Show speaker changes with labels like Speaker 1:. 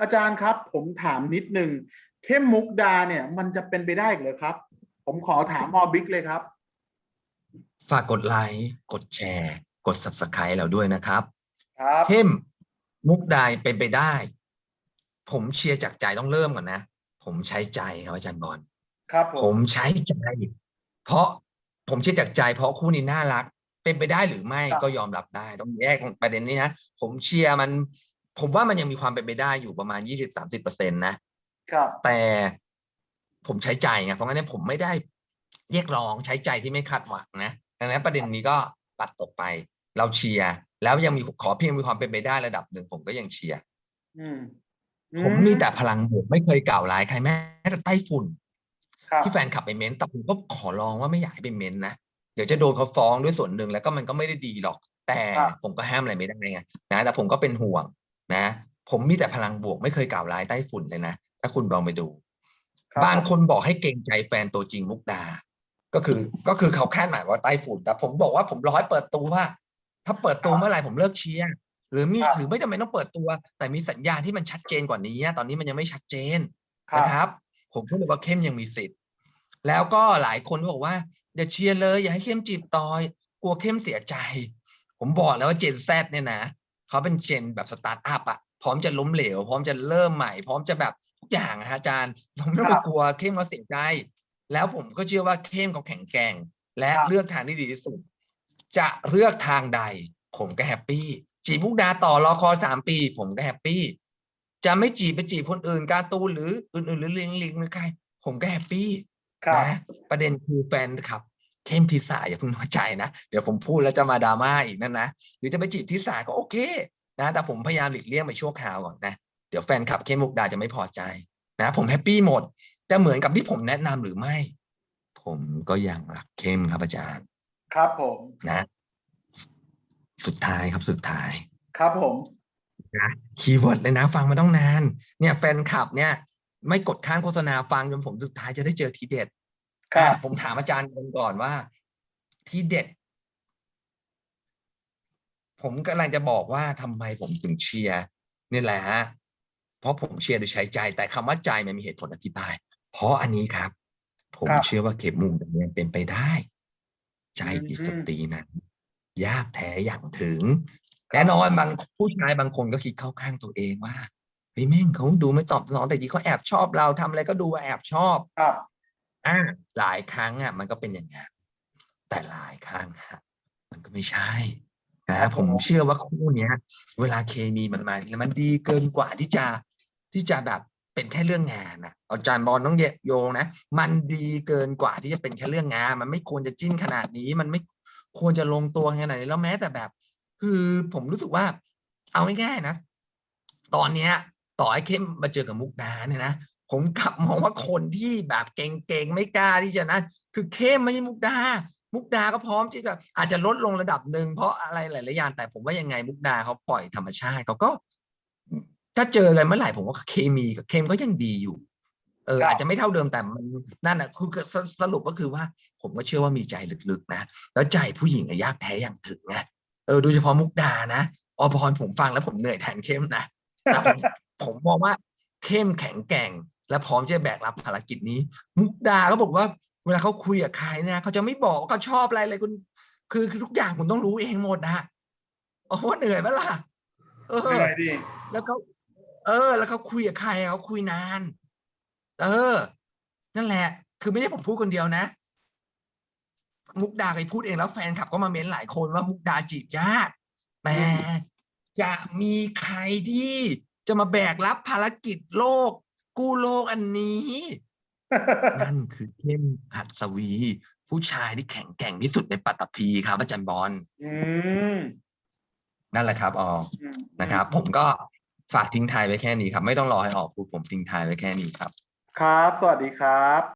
Speaker 1: อาจารย์ครับ ผมถามนิดนึงเข้มมุกดาเนี่ย มันจะเป็นไปได้เหรือครับ ผมขอถามมอบิ๊กเลยครับ
Speaker 2: ฝากกดไลค์กดแชร์ กด subscribe เราด้วยนะครับ
Speaker 1: ครับ
Speaker 2: เข้มมุกดายเป็นไปได้ ผมเชียร์จากใจต้องเริ่มก่อนนะ ผมใช้ใจครับอาจารย์บอล
Speaker 1: ครับผ
Speaker 2: ผมมใช้ใจ เพราะผมเชื่อจากใจ เพราะคู่นี้น่ารัก เป็นไปได้หรือไม่ก็ยอมรับได้ ต้องแยกประเด็นนี้นะ ผมเชียร์มัน ผมว่ามันยังมีความเป็นไปได้อยู่ประมาณยี่สิบสามสิบเปอร์เซ็นตนะ
Speaker 1: ครับ
Speaker 2: แต่ผมใช้ใจไงเพราะงั้นเนยผมไม่ได้เรียกร้องใช้ใจที่ไม่คาดหวังนะดังนั้นประเด็นนี้ก็ปัดตกไป เราเชียร์แล้วยังมีขอเพียงมีความเป็นไปได้ระดับหนึ่งผมก็ยังเชียร์
Speaker 1: อืม
Speaker 2: ผมมีแต่พลังบวกไม่เคยกล่าวร้ายใครแม้แต่ไต้ฝุ่น
Speaker 1: ครับ
Speaker 2: ที่แฟนขับไปเม้นต์แต่ผมก็ขอร้องว่าไม่อยากให้ไปเม้นต์นะเดี๋ยวจะโดนเขาฟ้องด้วยส่วนหนึ่งแล้วก็มันก็ไม่ได้ดีหรอก แต่ผมก็ห้ามอะไรไม่ได้ไงนะแต่ผมก็เป็นห่วง นะ ผมมีแต่พลังบวกไม่เคยกล่าวร้ายไต้ฝุ่นเลยนะ ถ้าคุณลองไปดู
Speaker 1: ครับ
Speaker 2: บางคนบอกให้เกรงใจแฟนตัวจริงมุกดา ก็คือก็คือเขาคาดหมายว่าไต้ฝุ่น แต่ผมบอกว่าผมร้อยเปิดตัวว่า ถ้าเปิดตัวเมื่อไหร่ผมเลิกเชียร์หรือมี
Speaker 1: ครับ
Speaker 2: หรือไม่จำเป็นต้องเปิดตัว แต่มีสัญญาณที่มันชัดเจนกว่านี้ ตอนนี้มันยังไม่ชัดเจน
Speaker 1: ครับ
Speaker 2: นะครับ ผมพูดเลยว่าเข้มยังมีสิทธิ์ แล้วก็หลายคนบอกว่าอย่าเชียร์เลย อย่าให้เข้มจีบต่อย กลัวเข้มเสียใจ ผมบอกแล้วว่าเจนแซเนี่ยนะ เขาเป็นเจนแบบสตาร์ทอัพอะพร้อมจะล้มเหลว พร้อมจะเริ่มใหม่ พร้อมจะแบบทุกอย่างอะฮะอาจารย์เราไม่ต้องไป
Speaker 1: ครับ
Speaker 2: กลัวเข้มเขาเสียใจ แล้วผมก็เชื่อว่าเข้มเขาแข็งแกร่ง และ
Speaker 1: ครับ
Speaker 2: เลือกทางที่ดีที่สุด จะเลือกทางใด ผมก็แฮปปี้จีบมุกดาต่อรอคอยสามปี ผมก็แฮปปี้จะไม่จีบไปจีบคนอื่นการ์ตูนหรืออื่นๆหรือลิงลิงหรือใคร ผมก็แฮปปี้
Speaker 1: ครับ
Speaker 2: นะประเด็นคือแฟนครับ เข้มทิสาอย่าเพิ่งน้อยใจนะ เดี๋ยวผมพูดแล้วจะมาดราม่าอีกนั่นนะ หรือจะไปจีบทิสาก็โอเคนะ แต่ผมพยายามหลีกเลี่ยงไปชั่วคราวก่อนนะ เดี๋ยวแฟนคลับเข้มมุกดาจะไม่พอใจนะ ผมแฮปปี้หมดจะเหมือนกับที่ผมแนะนำหรือไม่ ผมก็ยังรักเข้มครับอาจารย์
Speaker 1: ครับผม
Speaker 2: นะ สุดท้ายครับสุดท้าย
Speaker 1: ครับผม
Speaker 2: นะคีย์เวิร์ดเลยนะฟังมาต้องนาน เนี่ยแฟนคลับเนี่ยไม่กดข้ามโฆษณาฟังจนผมสุดท้ายจะได้เจอทีเด็ด
Speaker 1: ครับ
Speaker 2: อะผมถามอาจารย์กันก่อนว่า ทีเด็ด ผมกำลังจะบอกว่าทำไมผมถึงเชียร์นี่แหละฮะเพราะผมเชียร์โดยใช้ใจ แต่คำว่าใจมันมีเหตุผลอธิบาย เพราะอันนี้ครับ ผม
Speaker 1: ครับ
Speaker 2: เชื่อว่าเข็มมุมแบบนี้เป็นไปได้ ใจ
Speaker 1: อืม
Speaker 2: อิสตรีนั้นยากแท้อย่างถึง แน่นอนบางผู้ชายบางคนก็คิดเข้าข้างตัวเองว่าเฮ้ยแม่งเขาดูไม่ตอบสนองแต่จริงเขาแอบชอบเราทำอะไรก็ดูว่าแอบชอบ
Speaker 1: ครับ
Speaker 2: อ่าหลายครั้งอะมันก็เป็นอย่างนั้นแต่หลายครั้งอะมันก็ไม่ใช่นะผมเชื่อว่าคู่เนี้ย เวลาเคมีมันมาแล้วมันดีเกินกว่าที่จะที่จะแบบเป็นแค่เรื่องงานนะอาจารย์บอลต้องโยงนะมันดีเกินกว่าที่จะเป็นแค่เรื่องงาน มันไม่ควรจะจิ้นขนาดนี้ มันไม่ควรจะลงตัวขนาดนี้แล้วแม้แต่แบบ คือผมรู้สึกว่า เอาง่ายๆนะ ตอนเนี้ย ต่อให้เข้มมาเจอกับมุกดาเนี่ยนะ ผมกลับมองว่าคนที่แบบเก่งๆไม่กล้าที่จะนะคือเข้มไม่ใช่มุกดา มุกดาก็พร้อมที่จะอาจจะลดลงระดับหนึ่งเพราะอะไรหลายๆอย่างแต่ผมว่ายังไงมุกดาเขาปล่อยธรรมชาติเขาก็ ถ้าเจอกันเมื่อไหร่ผมว่าเคมีกับเข้มก็ยังดีอยู่ เออ
Speaker 1: ครับ
Speaker 2: อาจจะไม่เท่าเดิมแต่มันนั่นนะคือสสรุปก็คือว่า ผมก็เชื่อว่ามีใจลึกๆนะแล้วใจผู้หญิงอะยากแท้อย่างถึงไงเออโดยเฉพาะมุกดานะอพรผมฟังแล้วผมเหนื่อยแทนเข้มนะแต่ผมผมมองว่าเข้มแข็งแกร่ง และพร้อมที่จะแบกรับภารกิจนี้ มุกดาก็บอกว่า เวลาเขาคุยกับใครเนี่ยเขาจะไม่บอกว่าเขาชอบอะไรเลยคุณคือคือทุกอย่างคุณต้องรู้เองหมดนะโอ้โหเหนื่อยไหมล่ะเออ
Speaker 1: เหนื่อยดิ
Speaker 2: แล้วเขาเออ แล้วเขาคุยกับใครเขาคุยนาน เออ นั่นแหละ คือไม่ใช่ผมพูดคนเดียวนะ มุกดาเคยพูดเองแล้วแฟนคลับก็มาเม้นหลายคนว่ามุกดาจีบยากแต่จะมีใครที่จะมาแบกรับภารกิจโลก กู้โลกอันนี้ นั่นคือเข้มหัดสวี ผู้ชายที่แข็งแกร่งที่สุดในปัตตภีครับอาจารย์บอล
Speaker 1: อืม
Speaker 2: นั่นแหละครับอ๋อ
Speaker 1: อืม
Speaker 2: นะครับ ผมก็ฝากทิ้งท้ายไว้แค่นี้ครับ ไม่ต้องรอให้ออกพูดผมทิ้งท้ายไว้แค่นี้ครับ
Speaker 1: ครับ สวัสดีครับ